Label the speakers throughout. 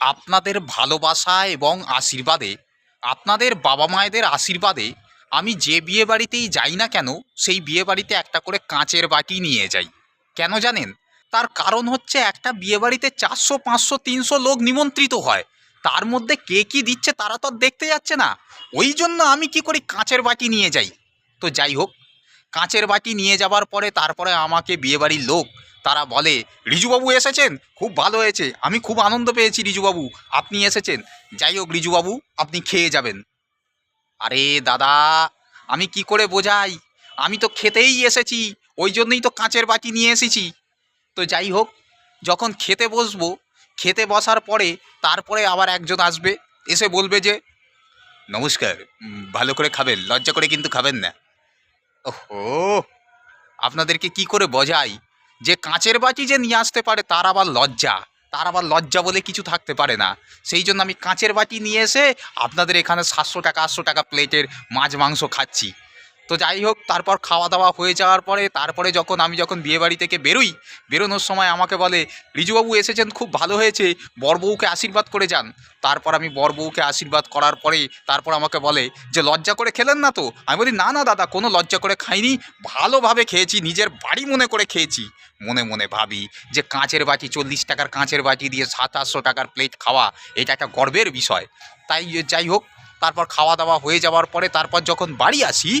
Speaker 1: আপনাদের ভালোবাসা এবং আশীর্বাদে, আপনাদের বাবা মায়েদের আশীর্বাদে আমি যে বিয়ে বাড়িতেই যাই না কেন, সেই বিয়ে বাড়িতে একটা করে কাঁচের বাটি নিয়ে যাই। কেন জানেন? তার কারণ হচ্ছে একটা বিয়ে বাড়িতে চারশো, পাঁচশো, তিনশো লোক নিমন্ত্রিত হয়। তার মধ্যে কে কি দিচ্ছে তারা তো দেখতে যাচ্ছে না। ওই জন্য আমি কি করি কাঁচের বাটি নিয়ে যাই। তো যাই হোক কাঁচের বাটি নিয়ে যাবার পরে তারপরে আমাকে বিয়েবাড়ির লোক, তারা বলে, রিজুবাবু এসেছেন? খুব ভালো হয়েছে। আমি খুব আনন্দ পেয়েছি রিজুবাবু। আপনি এসেছেন। যাই হোক রিজুবাবু, আপনি খেয়ে যাবেন। আরে দাদা, আমি কি করে বোঝাই? আমি তো খেতেই এসেছি। ওই জন্যই তো কাঁচের বাটি নিয়ে এসেছি। তো যাই হোক, যখন খেতে বসবো, খেতে বসার পরে তারপরে আবার একজন আসবে, এসে বলবে যে, নমস্কার ভালো করে খাবেন, লজ্জা করে কিন্তু খাবেন না। ওহো, আপনাদেরকে কি করে বোঝাই? যে কাঁচের বাটি যে নিয়ে আসতে পারে, তার আবার লজ্জা। তার আবার লজ্জা বলে কিছু থাকতে পারে না। সেই জন্য আমি কাঁচের বাটি নিয়ে এসে আপনাদের এখানে সাতশো টাকা, আটশো টাকা প্লেটের মাছ, মাংস খাচ্ছি। তো যাই হোক, তারপর খাওয়া দাওয়া হয়ে যাওয়ার পরে, তারপরে যখন আমি যখন বিয়েবাড়ি থেকে বেরোই, বেরোনোর সময় আমাকে বলে, রিজুবাবু এসেছেন, খুব ভালো হয়েছে বরবউকে আশীর্বাদ করে যান। তারপর আমি বরবউকে আশীর্বাদ করার পরে, তারপর আমাকে বলে, যে লজ্জা করে খেলেন না তো? আমি বলি, না না, দাদা, কোনো লজ্জা করে খাইনি, ভালোভাবে খেয়েছি, নিজের বাড়ি মনে করে খেয়েছি। মনে মনে ভাবি যে কাঁচের বাটি, চল্লিশ টাকার কাঁচের বাটি দিয়ে সাত আটশো টাকার প্লেট খাওয়া, এটা একটা গর্বের বিষয়। তাই যাই হোক তারপর খাওয়া দাওয়া হয়ে যাওয়ার পরে তারপর যখন বাড়ি আসি,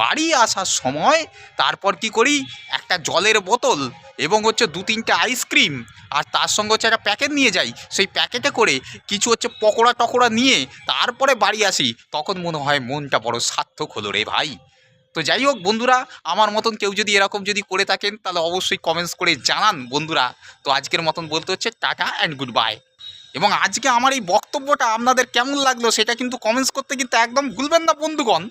Speaker 1: বাড়ি আসার সময় তারপর কি করি? একটা জলের বোতল এবং হচ্ছে দু তিনটে আইসক্রিম আর তার সঙ্গে হচ্ছে একটা প্যাকেট নিয়ে যাই। সেই প্যাকেটে করে কিছু হচ্ছে পকোড়া টকোড়া নিয়ে তারপরে বাড়ি আসি। তখন মনে হয় মনটা বড় সার্থক হলো রে ভাই। তো যাই হোক বন্ধুরা, আমার মতন কেউ যদি এরকম যদি করে থাকেন, তাহলে অবশ্যই কমেন্টস করে জানান বন্ধুরা। তো আজকের মতন বলতে হচ্ছে টাটা অ্যান্ড গুড বাই এবং আজকে আমার এই বক্তব্যটা আপনাদের কেমন লাগল সেটা কিন্তু কমেন্টস করতে কিন্তু একদম ভুলবেন না, বন্ধুগণ।